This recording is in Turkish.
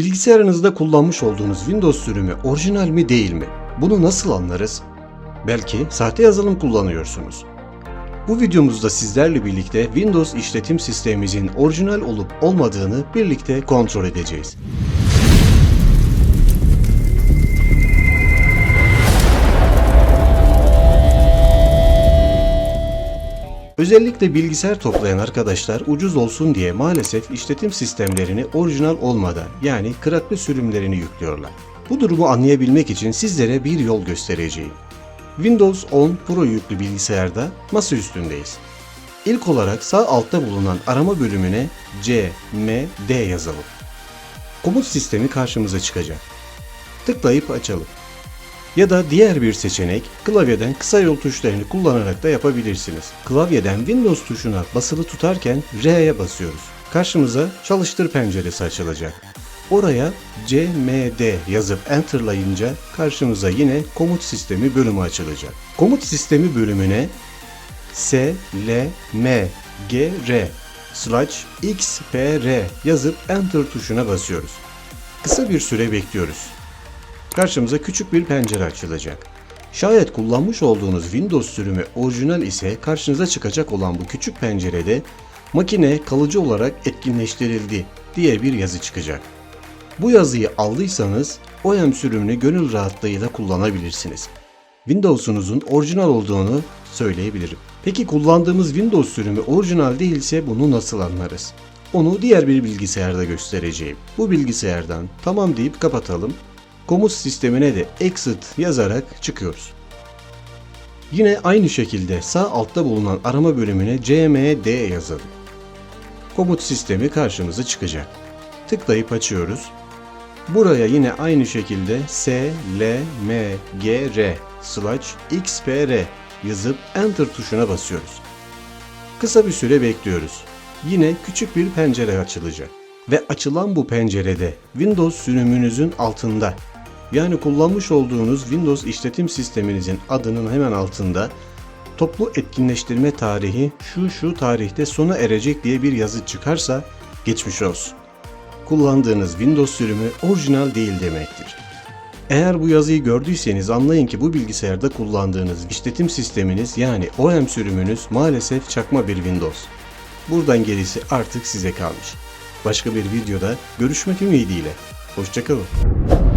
Bilgisayarınızda kullanmış olduğunuz Windows sürümü orijinal mi değil mi? Bunu nasıl anlarız? Belki sahte yazılım kullanıyorsunuz. Bu videomuzda sizlerle birlikte Windows işletim sistemimizin orijinal olup olmadığını birlikte kontrol edeceğiz. Özellikle bilgisayar toplayan arkadaşlar ucuz olsun diye maalesef işletim sistemlerini orijinal olmadan yani kıraklı sürümlerini yüklüyorlar. Bu durumu anlayabilmek için sizlere bir yol göstereceğim. Windows 10 Pro yüklü bilgisayarda masa üstündeyiz. İlk olarak sağ altta bulunan arama bölümüne C, M, D yazalım. Komut sistemi karşımıza çıkacak. Tıklayıp açalım. Ya da diğer bir seçenek klavyeden kısa yol tuşlarını kullanarak da yapabilirsiniz. Klavyeden Windows tuşuna basılı tutarken R'ye basıyoruz. Karşımıza çalıştır penceresi açılacak. Oraya CMD yazıp enterlayınca karşımıza yine komut sistemi bölümü açılacak. Komut sistemi bölümüne S, L, M, G, R slash X, P, R yazıp enter tuşuna basıyoruz. Kısa bir süre bekliyoruz karşımıza küçük bir pencere açılacak. Şayet kullanmış olduğunuz Windows sürümü orijinal ise karşınıza çıkacak olan bu küçük pencerede makine kalıcı olarak etkinleştirildi diye bir yazı çıkacak. Bu yazıyı aldıysanız OEM sürümünü gönül rahatlığıyla kullanabilirsiniz. Windows'unuzun orijinal olduğunu söyleyebilirim. Peki kullandığımız Windows sürümü orijinal değilse bunu nasıl anlarız? Onu diğer bir bilgisayarda göstereceğim. Bu bilgisayardan tamam deyip kapatalım komut sistemine de exit yazarak çıkıyoruz. Yine aynı şekilde sağ altta bulunan arama bölümüne cmd yazalım. Komut sistemi karşımıza çıkacak. Tıklayıp açıyoruz. Buraya yine aynı şekilde s, l, m, g, r slash xpr yazıp enter tuşuna basıyoruz. Kısa bir süre bekliyoruz. Yine küçük bir pencere açılacak. Ve açılan bu pencerede Windows sürümünüzün altında yani kullanmış olduğunuz Windows işletim sisteminizin adının hemen altında toplu etkinleştirme tarihi şu şu tarihte sona erecek diye bir yazı çıkarsa geçmiş olsun. Kullandığınız Windows sürümü orijinal değil demektir. Eğer bu yazıyı gördüyseniz anlayın ki bu bilgisayarda kullandığınız işletim sisteminiz yani OEM sürümünüz maalesef çakma bir Windows. Buradan gerisi artık size kalmış. Başka bir videoda görüşmek ümidiyle. Hoşçakalın.